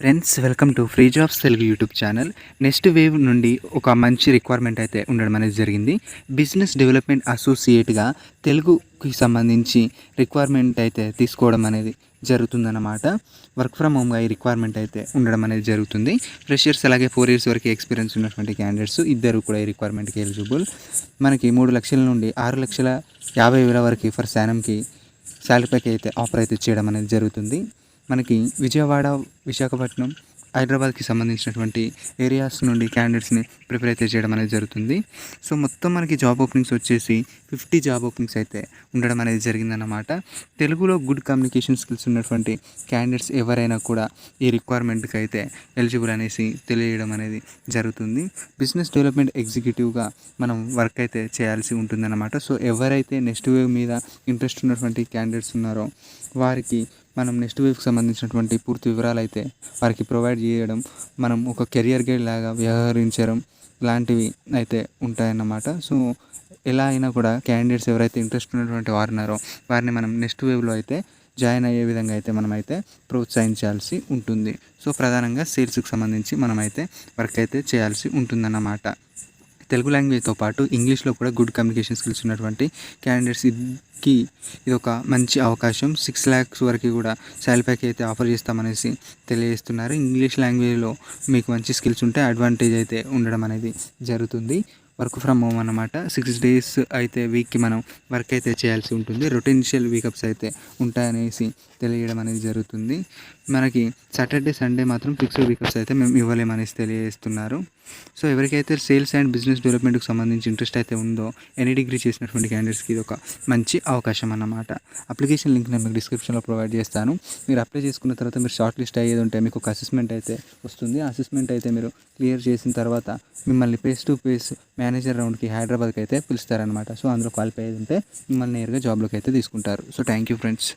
Friends welcome to free jobs Telugu YouTube channel Next Wave నుండి ఒక మంచి requirement అయితే ఉండడం అనేది జరిగింది. బిజినెస్ డెవలప్మెంట్ అసోసియేట్గా తెలుగుకి సంబంధించి రిక్వైర్మెంట్ అయితే తీసుకోవడం అనేది జరుగుతుందన్నమాట. వర్క్ ఫ్రమ్ హోమ్గా ఈ రిక్వైర్మెంట్ అయితే ఉండడం అనేది జరుగుతుంది. ఫ్రెషర్స్ అలాగే ఫోర్ ఇయర్స్ వరకు ఎక్స్పీరియన్స్ ఉన్నటువంటి క్యాండిడేట్స్ ఇద్దరు కూడా ఈ రిక్వైర్మెంట్కి ఎలిజిబుల్ మనకి మూడు లక్షల నుండి ఆరు లక్షల యాభై వేల వరకు ఫర్ శానంకి శాలరీ ప్యాక్ అయితే ఆఫర్ అయితే చేయడం అనేది జరుగుతుంది. మనకి విజయవాడ విశాఖపట్నం హైదరాబాద్కి సంబంధించినటువంటి ఏరియాస్ నుండి క్యాండిడేట్స్ని ప్రిపేర్ అయితే చేయడం అనేది జరుగుతుంది. సో మొత్తం మనకి జాబ్ ఓపెనింగ్స్ వచ్చేసి ఫిఫ్టీ జాబ్ ఓపెనింగ్స్ అయితే ఉండడం అనేది జరిగిందన్నమాట. తెలుగులో గుడ్ కమ్యూనికేషన్ స్కిల్స్ ఉన్నటువంటి క్యాండిడేట్స్ ఎవరైనా కూడా ఈ రిక్వైర్మెంట్కి అయితే ఎలిజిబుల్ అనేసి తెలియజేయడం అనేది జరుగుతుంది. బిజినెస్ డెవలప్మెంట్ ఎగ్జిక్యూటివ్గా మనం వర్క్ అయితే చేయాల్సి ఉంటుందన్నమాట. సో ఎవరైతే నెక్స్ట్ వేవ్ మీద ఇంట్రెస్ట్ ఉన్నటువంటి క్యాండిడేట్స్ ఉన్నారో వారికి మనం నెక్స్ట్ వేవ్కి సంబంధించినటువంటి పూర్తి వివరాలు అయితే వారికి ప్రొవైడ్ చేయడం మనం ఒక కెరియర్ గైడ్ లాగా వ్యవహరించడం లాంటివి అయితే ఉంటాయన్నమాట. సో ఎలా అయినా కూడా క్యాండిడేట్స్ ఎవరైతే ఇంట్రెస్ట్ ఉన్నటువంటి వారు ఉన్నారో వారిని మనం నెక్స్ట్ వేవ్లో అయితే జాయిన్ అయ్యే విధంగా అయితే మనమైతే ప్రోత్సహించాల్సి ఉంటుంది. సో ప్రధానంగా సేల్స్కి సంబంధించి మనమైతే వర్క్ అయితే చేయాల్సి ఉంటుందన్నమాట. తెలుగు లాంగ్వేజ్తో పాటు ఇంగ్లీష్లో కూడా గుడ్ కమ్యూనికేషన్ స్కిల్స్ ఉన్నటువంటి క్యాండిడేట్స్కి ఇది ఒక మంచి అవకాశం. సిక్స్ ల్యాక్స్ వరకు కూడా శాలరీ ప్యాక్ అయితే ఆఫర్ చేస్తామనేసి తెలియజేస్తున్నారు. ఇంగ్లీష్ లాంగ్వేజ్లో మీకు మంచి స్కిల్స్ ఉంటే అడ్వాంటేజ్ అయితే ఉండడం అనేది జరుగుతుంది. వర్క్ ఫ్రమ్ హోమ్ అనమాట సిక్స్ డేస్ అయితే వీక్కి మనం వర్క్ అయితే చేయాల్సి ఉంటుంది. రొటెన్షియల్ వీకప్స్ అయితే ఉంటాయనేసి తెలియడం అనేది జరుగుతుంది. మనకి సాటర్డే సండే మాత్రం ఫిక్స్డ్ వీకప్స్ అయితే మేము ఇవ్వలేమనేసి తెలియజేస్తున్నారు. సో ఎవరికైతే సేల్స్ అండ్ బిజినెస్ డెవలప్మెంట్కి సంబంధించి ఇంట్రెస్ట్ అయితే ఉందో ఎనీ డిగ్రీ చేసినటువంటి క్యాండిడేట్స్కి ఇది ఒక మంచి అవకాశం అన్నమాట. అప్లికేషన్ లింక్ నేను మీకు డిస్క్రిప్షన్లో ప్రొవైడ్ చేస్తాను. మీరు అప్లై చేసుకున్న తర్వాత మీరు షార్ట్ లిస్ట్ అయ్యేది ఉంటే మీకు ఒక అసెస్మెంట్ అయితే వస్తుంది. ఆ అసెస్మెంట్ అయితే మీరు క్లియర్ చేసిన తర్వాత మిమ్మల్ని ఫేస్ టు ఫేస్ మేనేజర్ రౌండ్కి హైదరాబాద్కి అయితే పిలుస్తారనమాట సో అందులో క్వాలిఫై అయ్యేది ఉంటే మిమ్మల్ని నేరుగా జాబ్లోకి అయితే తీసుకుంటారు. So thank you friends